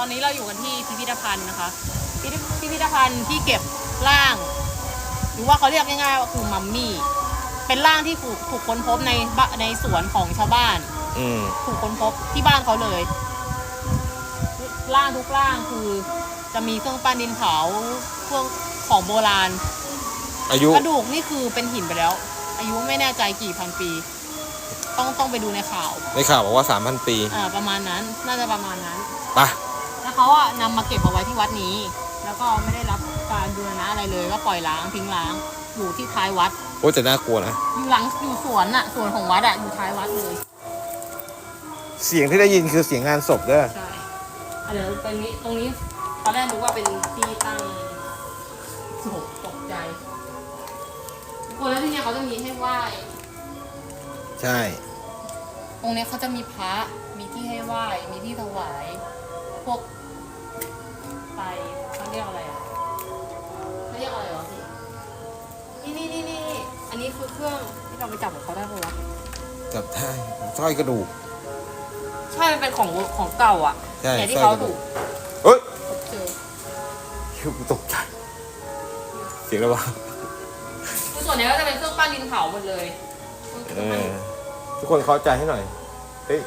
ตอนนี้เราอยู่กันที่พิพิธภัณฑ์นะคะพิพิธพิพิธภัณฑ์ที่เก็บร่าง หรือว่าเขาเรียกง่ายๆว่าคือมัมมี่ เป็นร่างที่ถูกถูกค้นพบในบ้านในสวนของชาวบ้าน อืมถูกค้นพบที่บ้านเขาเลย ร่างทุกร่างคือจะมีเครื่องปั้นดินเผาเครื่องของโบราณ อายุกระดูกนี่คือเป็นหินไปแล้ว อายุไม่แน่ใจกี่พันปี ต้องต้องไปดูในข่าวในข่าวบอกว่า3,000ปี อ่าประมาณนั้น น่าจะประมาณนั้น ไปะแล้ว เขาอะนำมาเก็บเอาไว้ที่วัดนี้ แล้วก็ไม่ได้รับการบูรณะอะไรเลย ก็ปล่อยล้างทิ้งล้าง อยู่ที่ท้ายวัด โอ้จะน่ากลัวนะ อยู่หลังอยู่สวนอะสวนของวัดอะอยู่ท้ายวัดเลย เสียงที่ได้ยินคือเสียงงานศพเด้อ ใช่อะเดี๋ยวตรงนี้ตรงนี้ตอนแรกรู้ว่าเป็นที่ตั้งโศพตกใจคนแล้วที่เนี่ยเขาจะมีให้ไหว้ ใช่ตรงเนี้ยเขาจะมีพระ มีที่ให้ไหว้ มีที่ถวาย พวก ไตเขาเรียกอะไรอะเขาเรียกอะไรวะพี่นี่นี่นี่นี่อันนี้คือเครื่องที่เราไปจับของเขาได้ปะวะจับได้สร้อยกระดูก ใช่มันเป็นของของเก่าอะใช่เนี่ยที่สร้เขาอยกระดูถูกกเอ้ยพบเจอคิวกูตกใจเสียงอะไรวะคือส่วนเนี้ยก็จะเป็นเครื่องปั้นดินเผาหมดเลยเคเอรื่องปั้นอทุกคนเข้าใจให้หน่อยเฮ้ย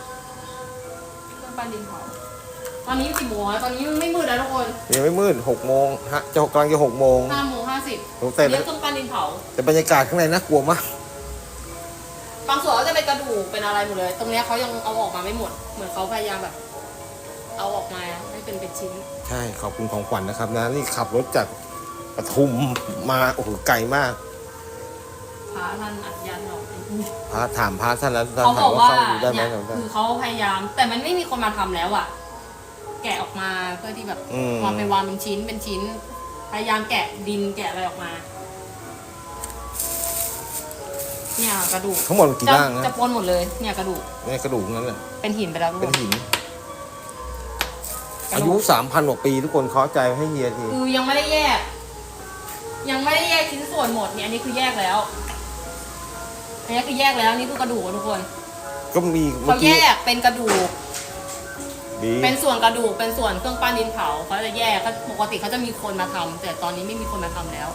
เครื่องปั้นดินเผา ตอนนี้กี่โมงแล้วตอนนี้มันไม่มืดแล้วทุกคนยังไม่มืดหกโมงฮะจะกำลังจะหกโมงห้าโมงห้าสิบโอ้แต่เรียกเครื่องปั้นดินเผาแต่บรรยากาศข้างในน่ากลัวมากบางส่วนก็จะเป็นกระดูกเป็นอะไรหมดเลย ตรงเนี้ยเขายังเอาออกมาไม่หมด เหมือนเขาพยายามแบบ เอาออกมาให้เป็นเป็นชิ้น ใช่ขอบคุณของขวัญนะครับ นะนี่ขับรถจากปทุมมาโอ้โหไกลมากพระท่านอัดยันเราพระถามพระท่านแล้วท่านเขาถาบอมกว่าว่าเข้าดูได้ไหมเนี่ยได้คือเขาพยายาม แต่มันไม่มีคนมาทำแล้วอะ แกะออกมาเพื่อที่แบบอืม วางเป็นวางเป็นชิ้นเป็นชิ้น พยายามแกะดินแกะอะไรออกมา เนี่ยกระดูกทั้งหมดกี่จะร่างนะจะปนหมดเลย เนี่ยกระดูกเนี่ยกระดูกนั้นแหละเป็นหินไปแล้วทุกเป็คนนหิน กระอาดูยุกสามพันกว่าปีทุกคนเคาะใจให้เฮียทีคือยังไม่ได้แยก ยังไม่ได้แยกชิ้นส่วนหมดเนี่ยอันนี้คือแยกแล้วอันนี้คือแยกแล้วนี่คือกระดูกอะทุกคนก็มีเมื่เขาอแยกี้กเป็นกระดูก ดี เป็นส่วนกระดูก เป็นส่วนเครื่องปั้นดินเผาเขาจะแยกก็ปกติเขาจะมีคนมาทำแต่ตอนนี้ไม่มีคนมาทำแล้ว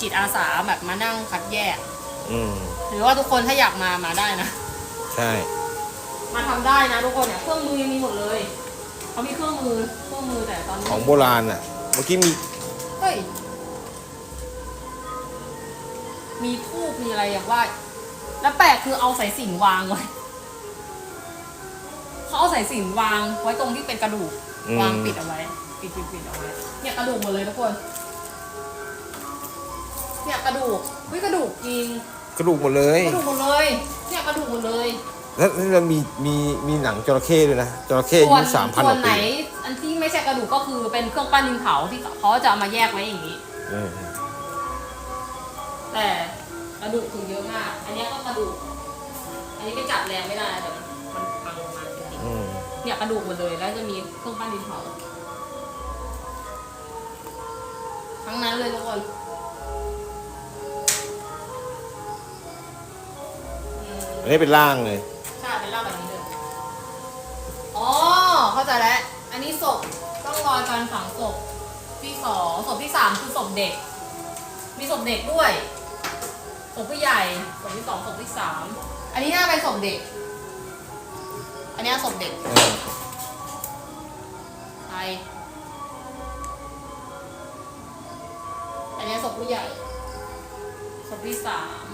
จิตอาสาแบบมานั่งคัดแยก อืมหรือว่าทุกคนถ้าอยากมามาได้นะ ใช่ มาทำได้นะทุกคนเนี่ยเครื่องมือยังมีหมดเลยเขามีเครื่องมือเครื่องมือแต่ตอนนี้ของโบราณอะ เมื่อกี้มีเฮ้ยมีทูบมีอะไรอย่างว่า แล้วแปลกคือเอาสายสิญจนวางไว้ เขาเอาสายสิญจนวางไว้ตรงที่เป็นกระดูกอืม วางปิดเอาไว้ ปิดปิดปิดเอาไว้เนี่ยกระดูกหมดเลยทุกคนเนี่ยกระดูกเฮ้ยกระดูกจริงกระดูกหมดเลย กระดูกหมดเลยเนี่ยกระดูกหมดเลยแล้วนี่มันมีมีมีหนังจระเข้ด้วยนะจระเข้อาส่วยุนสามพันส่กวนว่าไหนปีอันที่ไม่ใช่กระดูกก็คือเป็นเครื่องปั้นดินเผาที่เขาจะเอามาแยกไว้อย่างนี้ เออแต่กระดูกคือเยอะมาก อันเนี้ยก็กระดูก อันนี้ไปจับแรงไม่ได้แต่มันมันพังลงมาจริงอืมๆ เนี่ยกระดูกหมดเลย แล้วจะมีเครื่องปั้นดินเผาทั้งนั้นเลยทุกคนอืมอันนี้เป็นร่างเลย ใช่เป็นร่างแบบนี้เลยอ๋อเข้าใจแล้ว อันนี้ศพต้องรอยการฝังศพที่สองศพที่สามคือศพเด็ก มีศพเด็กด้วยศพผู้ใหญ่ศพที่สองศพที่สามอันนี้น่าเป็นศพเด็ก อันนี้ศพเด็กเออไทยอันนี้ศพผู้ใหญ่ศพที่สาม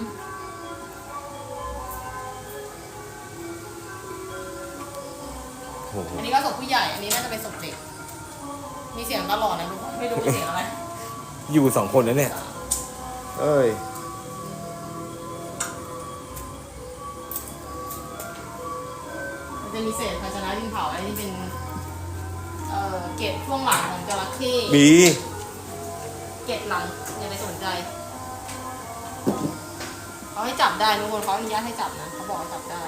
โอ้โหอันนี้ก็ศพผู้ใหญ่ อันนี้น่าจะเป็นศพเด็ก มีเสียงตลอดนะทุกคนไม่รู้มีเสียงอะไรอยู่สองคนนะเนี่ยเอ้ย มันจะมีเศษภาชนะดินเผาอันนี้เป็นเอ่อเกล็ดช่วงหลังของจระเข้บีเกล็ดหลังอย่าไปสนใจเขาให้จับได้ทุกคนเขาอนุญาตให้จับนะเขาบอกให้จับได้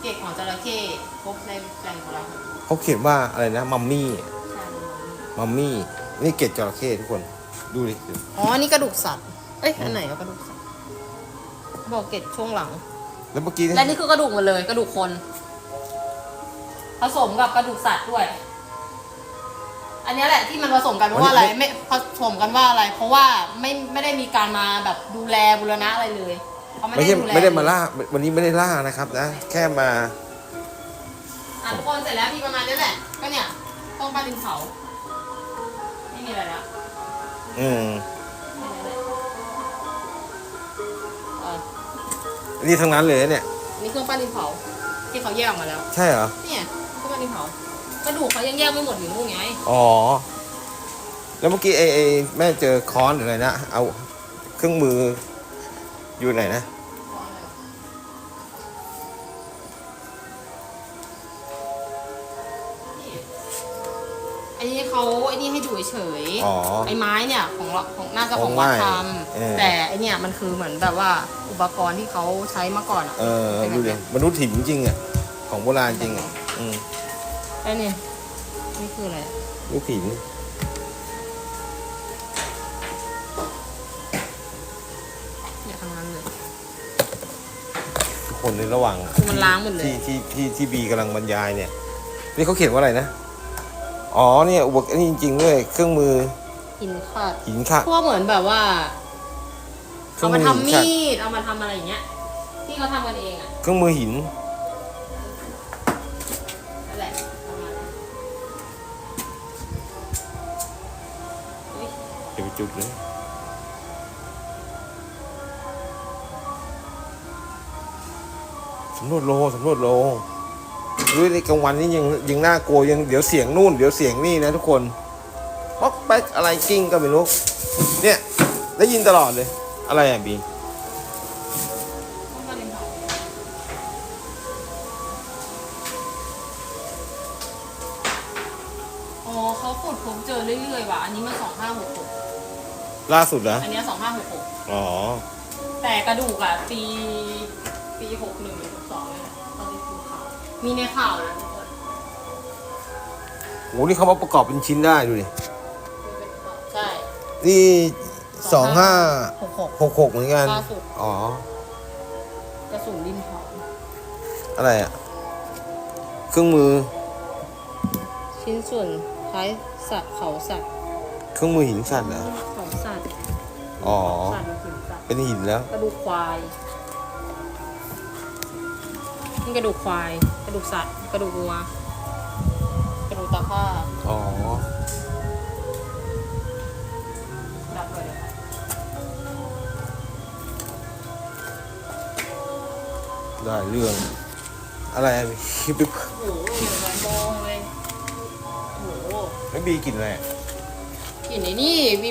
เกล็ดของจระเข้พบในแหล่งโบราณเขาเขียนว่าอะไรนะมัมมี่ใช่มัมมี่นี่เกล็ดจระเข้ทุกคนดูดิอ๋อนี่กระดูกสัตว์เอ้ยอันไหนก็กระดูกสัตว์บอกเกล็ดช่วงหลัง แล้วเมื่อกี้และนี่คือกระดูกหมดเลยกระดูกคน ผสมกับกระดูกสัตว์ด้วย อันเนี้ยแหละที่มันผสมกันว่าอะไรไม่ผสมกันว่าอะไร เพราะว่าไม่ไม่ได้มีการมาแบบดูแลบูรณะอะไรเลยเขาไม่ใช่ดูแลไม่ได้มาล่า วันนี้ไม่ได้ล่านะครับนะ แค่มา อะทุกคนเสร็จแล้วมีประมาณนี้แหละ ก็เนี่ยต้องปลาดินเผาไม่มีอะไรแล้ว อืม นี่ทั้งนั้นเลยเนี่ย นี่เครื่องปั้นดินเผาที่เขาแยกออกมาแล้ว ใช่เหรอ เนี่ยเครื่องปั้นดินเผากระดูกเขายังแยกไม่หมดอยู่นู่นไง อ๋อ แล้วเมื่อกี้ไอ้ไอ้แม่เจอค้อนหรืออะไรนะ เอาเครื่องมืออยู่ไหนนะ เขาไอ้นี่ให้ดูเฉยๆอ๋อไอ้ไม้เนี่ยของเราของน่าจะของของวัดไหว้ทเออำแต่ไอ้เนี่ยมันคือเหมือนแบบว่าอุปกรณ์ที่เขาใช้มาก่อนอะเออเป็นดูแบบดิเนี้ยมนุษย์หินจริงอะของโบราณจริงอะอืมไอ้นี่นี่คืออะไรลูกหินเนี่ยทางนั้นเลย ทุกคนในระหว่างคือมันล้างหมดเลย ที่ที่ที่ที่บีกำลังบรรยายเนี่ยนี่เขาเขียนว่าอะไรนะ อ๋อเนี่ยอุปกรณ์นี่จริงๆด้วยเครื่องมือหินขาดหินค่ะพวกเหมือนแบบว่าเครื่เอาองมามือทำหินขัดมีดเอามาทำอะไรอย่างเงี้ย ที่เขาทำกันเองอะเครื่องมือหิน นั่นแหละประมาณนั้นอุ๊ยเดี๋ยวไปจุดเลยสำรวจโลสำรวจโล ดูในกลางวันนี่ยังยังน่ากลัวยังเดี๋ยวเสียงนู่นเดี๋ยวเสียงนี่นะทุกคนป๊อกแป๊กอะไรกิ้งก็ไม่รู้เนี่ยได้ยินตลอดเลย อะไรอะบีต้องมาเรียนเผาอ๋อเขาขุดพบเจอเรื่อยๆว่ะอันนี้มันสองห้าหกหกล่าสุดเหรออันเนี้สองห้าหกหกอ๋อแต่กระดูกอะปี ปีหกหนึ่งหรือหกสองเลยนะตอนที่ดูข่าวมีในข่าวนะทุกคนโหนี่เขามาประกอบเป็นชิ้นได้ดูดิใช่ นี่สองห้าหกหก หกหกเหมือนกัน ล่าสุด อ๋อ กระสุนดินเผาอะไรอะเครื่องมือ ชิ้นส่วนคล้ายสัตว์เขาสัตว์เครื่องมือหินสัตว์เหรอ เขาสัตว์อ๋อ สัตว์หรือหินสัตว์เป็นหินแล้ว กระดูกควาย นี่กระดูกควาย กระดูกสัตว์ กระดูกวัว กระดูกตะผ้าอ๋อ ดับเลยได้เรื่อง อะไรอะพี่ปิ๊บโอ้โหอย่างไรมองเลยโอ้โหไม่บีกินอะไรอะกลิ่นไอ้นี่มี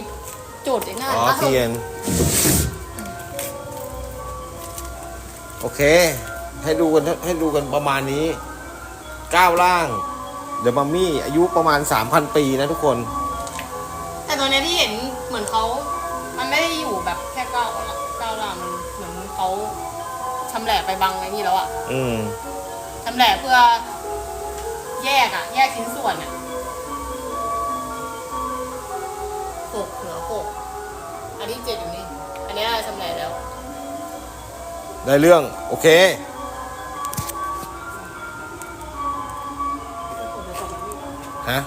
โจทย์ไอ้หน้าอ๋อล่าสุดเทียน โอเค ให้ดูกันให้ดูกันประมาณนี้ก้าวล่างเดอะมัมมี่อายุประมาณ 3,000 ปีนะทุกคน แต่ตัวเนี้ยที่เห็นเหมือนเขา มันไม่ได้อยู่แบบแค่ก้าวก้าวล่างมันเหมือนเขาชำแหละไปบังไอ้นี่แล้วอะอืมชำแหละเพื่อแยกอะแยกชิ้นส่วนอะหกเหลือหกอันนี้เจ็ดอยู่นี่ อันเนี้ยชำแหละแล้ว ได้เรื่อง โอเค ฮะ